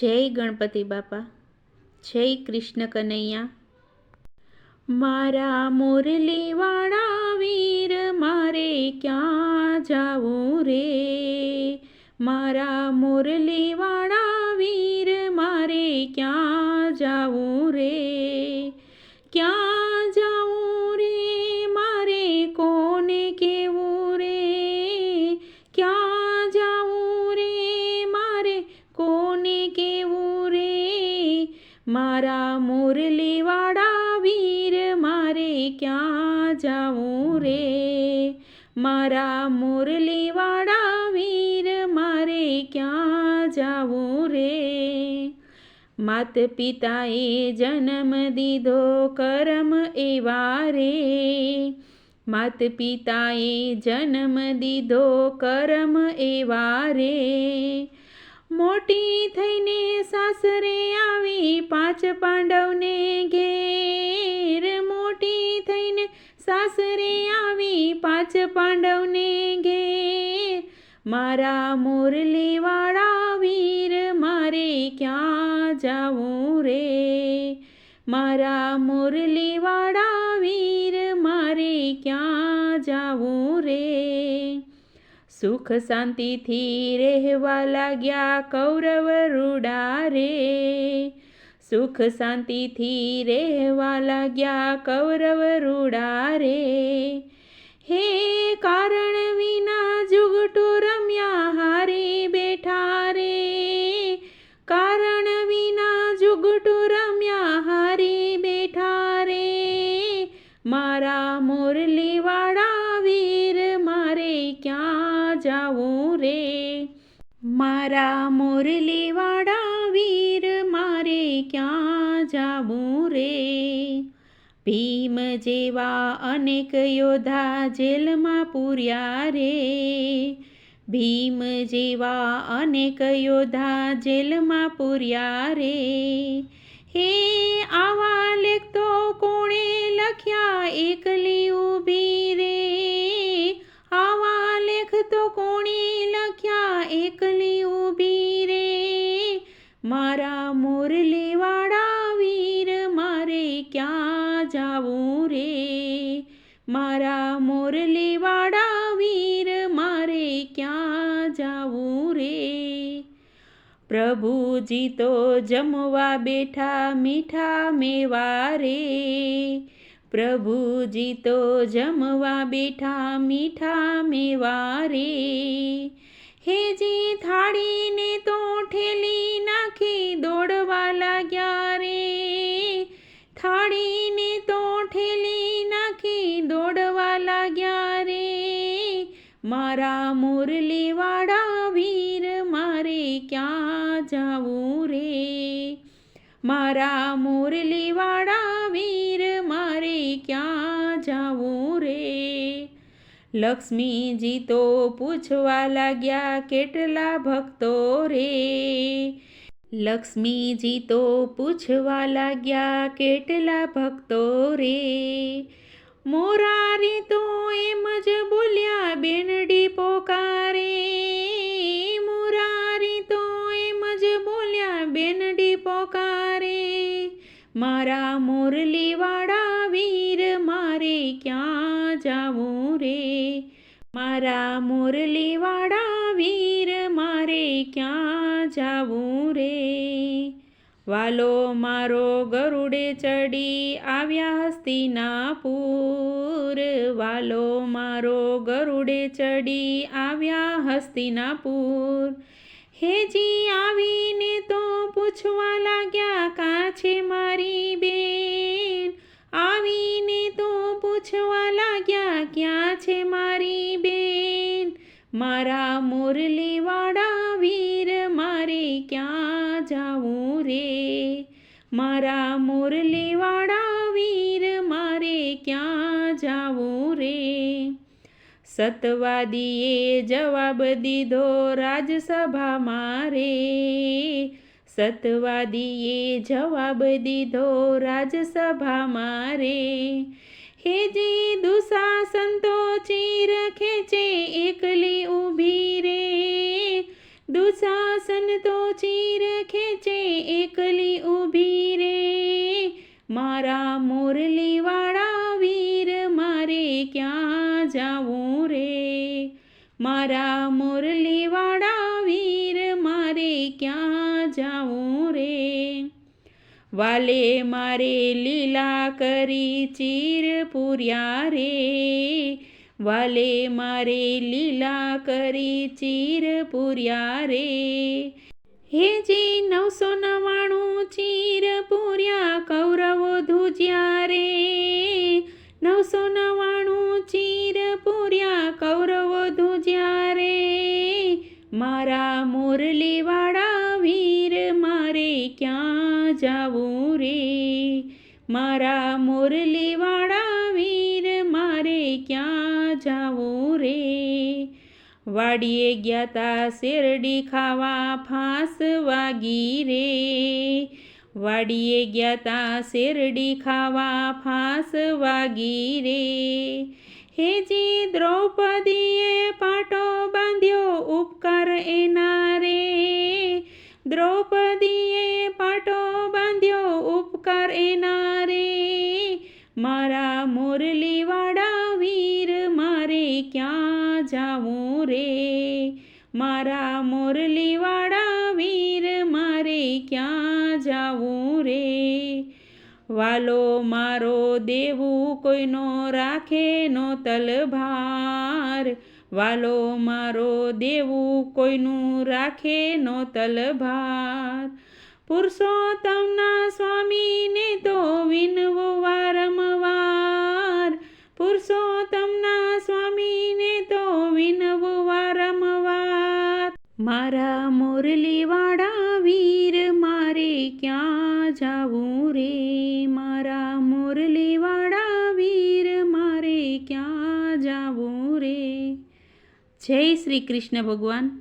જય ગણપતિ બાપા, જય કૃષ્ણ કનૈયા. મારા મુરલીવાળા વીર, મારે ક્યાં જાવું રે? મારા મુરલીવાળા વીર, મારે ક્યાં જાવું રે? ક્યાં મારા મુરલીવાળા વીર, મારે ક્યાં જાવું રે? માત પિતાએ જન્મ દીધો કરમ એવા રે. માત પિતાએ જન્મ દીધો કરમ એવા રે. મોટી થઈને સાસરે આવી પાંચ પાંડવને ઘેર સાસરે આવી પાંચ પાંડવને ઘેર. મારા મુરલીવાળા વીર, મારે ક્યાં જાવું રે? મારા મુરલીવાળા વીર, મારે ક્યાં જાવું રે? સુખ શાંતિથી રહેવા લાગ્યા કૌરવ રૂડા રે. સુખ શાંતિથી રહેવા લાગ્યા કૌરવ રૂડા રે હે કારણ વિના જુગટો રમ્યા હારે બેઠા રે. કારણ વિના જુગટો રમ્યા હારે બેઠા રે. મારા મુરલીવાળા વીર, મારે ક્યાં જાવું રે? મારા મુરલીવાળા વીર, મારે ક્યાં જાવું રે? ભીમ જેવા અનેક યોદ્ધા જેલમાં પૂર્યા રે. ભીમ જેવા અનેક યોદ્ધા જેલમાં પૂર્યા રે. હે આવા લેખ તો કોણે લખ્યા? એકલી ઊભી રે. મારા મુરલીવાળા વીર, મારે ક્યાં જાવું રે? મારા મુરલીવાળા વીર, મારે ક્યાં જાવું રે? પ્રભુજી તો જમવા બેઠા મીઠા મેવા રે. પ્રભુજી તો જમવા બેઠા મીઠા મેવા રે. હેજી થાળીને તો ઠેલી નાખી દોડવા લાગ્યા રે. થાળીને તો ઠેલી નાખી દોડવા લાગ્યા રે. મારા મુરલીવાળા વીર મારે ક્યાં જાવું રે? મારા મુરલીવાળા લક્ષ્મીજી તો પૂછવા લાગ્યા, કેટલા ભક્તો રે? લક્ષ્મીજી તો પૂછવા લાગ્યા, કેટલા ભક્તો રે? મોરારી તો એમ જ બોલ્યા, બેનડી પોકારે. મોરારી તો એમ જ બોલ્યા, બેનડી પોકારે. મારા મુરલીવાળા વીર, મારે ક્યાં જાવું રે? મારા મુરલીવાળા વીર, મારે ક્યાં જાવું રે? વાલો મારો ગરુડે ચડી આવ્યા હસ્તિનાપુર. વાલો મારો ગરુડે ચડી આવ્યા હસ્તિનાપુર. હેજી આવીને તો પૂછવા મારા મુરલીવાળા વીર, મારે ક્યાં જાવું રે? મારા મુરલીવાળા વીર, મારે ક્યાં જાવું રે? સતવાદીએ જવાબ દીધો રાજસભામાં રે. સતવાદીએ જવાબ દીધો રાજસભામાં રે. હેજી દુશાસન તો ચીર ખેંચે એકલી દુશાસન તો ચીર ખેંચે એકલી ઊભી રે મારા મુરલીવાળા વીર મારે ક્યાં જાવું રે મારા મુરલીવાળા વીર મારે ક્યાં જાવું રે વાલે મારે લીલા કરી ચીર પૂર્યા રે વાલે મારે લીલા કરી ચીર પૂર્યા રે. હેજી નવસો નવાણું ચીર પૂર્યા કૌરવો ધૂજ્યા રે. નવસો નવાણું ચીર પૂર્યા કૌરવો ધૂજ્યા રે. મારા મુરલીવાળા વીર મારે ક્યાં જાવું રે? મારા મુરલીવાળા વાડીએ ગયા તા શેરડી ખાવા ફાંસ વાગી રે. વાડીએ ગયા તા શેરડી ખાવા ફાંસ વાગી રે હેજી દ્રૌપદીએ પાટો બાંધ્યો ઉપકાર એના રે. દ્રૌપદીએ પાટો બાંધ્યો ઉપકાર એના રે. મારા મુરલીવાળા વીર મારે ક્યાં રે મારા મુરલીવાળા વીર, મારે ક્યાં જાવું રે? વાલો, મારો દેવું કોઈનો રાખે નો તલભાર. વાલો, મારો દેવું કોઈનું રાખે નો તલભાર. પુરુષોત્તમના સ્વામીને તો વિનવો વારંવાર પુરુષોત્તમના સ્વામીને તો વિનવો વારંવાર મારા મુરલીવાળા વીર, મારે ક્યાં જાવું રે? મારા મુરલીવાળા વીર, મારે ક્યાં જાવું રે? જય શ્રી કૃષ્ણ ભગવાન.